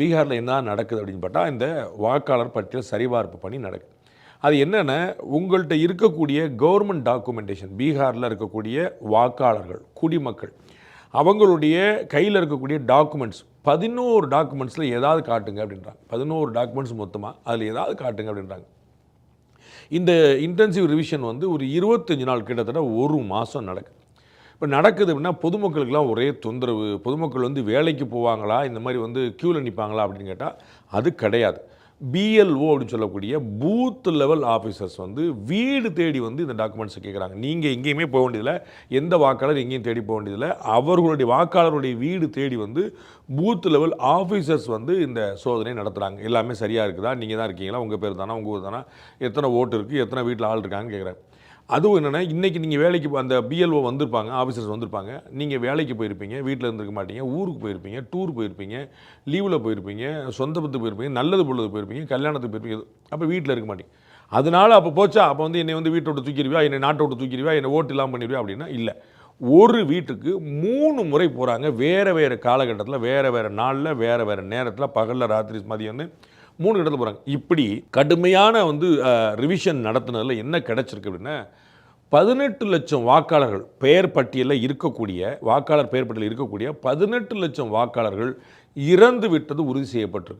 பீகாரில் என்ன நடக்குது அப்படின்னு பார்த்தா இந்த வாக்காளர் பட்டியல் சரிபார்ப்பு பணி நடக்குது. அது என்னென்னா உங்கள்கிட்ட இருக்கக்கூடிய கவர்மெண்ட் டாக்குமெண்டேஷன் பீகாரில் இருக்கக்கூடிய வாக்காளர்கள் குடிமக்கள் அவங்களுடைய கையில் இருக்கக்கூடிய டாக்குமெண்ட்ஸ் பதினோரு டாக்குமெண்ட்ஸில் ஏதாவது காட்டுங்க அப்படின்றாங்க. பதினோரு டாக்குமெண்ட்ஸ் மொத்தமாக அதில் ஏதாவது காட்டுங்க அப்படின்றாங்க. இந்த இன்டென்சிவ் ரிவிஷன் வந்து ஒரு இருபத்தஞ்சு நாள் கிட்டத்தட்ட ஒரு மாதம் நடக்குது. இப்போ நடக்குது அப்படின்னா பொதுமக்களுக்கெல்லாம் ஒரே தொந்தரவு. பொதுமக்கள் வந்து வேலைக்கு போவாங்களா? இந்த மாதிரி வந்து க்யூவில் நிற்பாங்களா அப்படின்னு கேட்டால் அது கிடையாது. பிஎல்ஓ அப்படின்னு சொல்லக்கூடிய பூத் லெவல் ஆஃபீஸர்ஸ் வந்து வீடு தேடி வந்து இந்த டாக்குமெண்ட்ஸை கேட்குறாங்க நீங்கள் எங்கேயுமே போக வேண்டியதில்லை. எந்த வாக்காளர் எங்கேயும் தேடி போக வேண்டியதில்லை. அவர்களுடைய வாக்காளருடைய வீடு தேடி வந்து பூத் லெவல் ஆஃபீஸர்ஸ் வந்து இந்த சோதனை நடத்துகிறாங்க எல்லாமே சரியாக இருக்குதா? நீங்கள் தான் இருக்கீங்களா? உங்கள் பேர் தானா? உங்கள் ஊர் தானா? எத்தனை ஓட்டு இருக்குது எத்தனை வீட்டில் ஆள் இருக்காங்கன்னு கேட்குறாங்க அதுவும் என்னென்னா இன்றைக்கி நீங்கள் வேலைக்கு அந்த பிஎல்ஓ வந்திருப்பாங்க ஆஃபீஸர்ஸ் வந்திருப்பாங்க. நீங்கள் வேலைக்கு போயிருப்பீங்க வீட்டில் இருந்திருக்க மாட்டீங்க ஊருக்கு போயிருப்பீங்க டூர் போயிருப்பீங்க லீவில் போயிருப்பீங்க சொந்த பத்து போயிருப்பீங்க நல்லது பொழுது போயிருப்பீங்க கல்யாணத்துக்கு போயிருப்பீங்க அப்போ வீட்டில் இருக்க மாட்டீங்க. அதனால அப்போ போச்சா? அப்போ வந்து என்னை வந்து வீட்டை விட்டு தூக்கிடுவியா? என்னை நாட்டை விட்டு தூக்கிடுவியா? என்னை ஓட்டு இல்லாமல் பண்ணிடுவியா? அப்படின்னா இல்லை. ஒரு வீட்டுக்கு மூணு முறை போகிறாங்க வேறு வேறு காலகட்டத்தில் வேறு வேறு நாளில் வேறு வேறு நேரத்தில் பகலில் ராத்திரி மதியம் மூணு இடத்துல போகிறாங்க இப்படி கடுமையான வந்து ரிவிஷன் நடத்துனதில் என்ன கிடச்சிருக்கு அப்படின்னா பதினெட்டு லட்சம் வாக்காளர்கள் பெயர் பட்டியலில் இருக்கக்கூடிய வாக்காளர் பெயர் பட்டியலில் இருக்கக்கூடிய பதினெட்டு லட்சம் வாக்காளர்கள் இறந்து விட்டது உறுதி செய்யப்பட்டிருக்கு.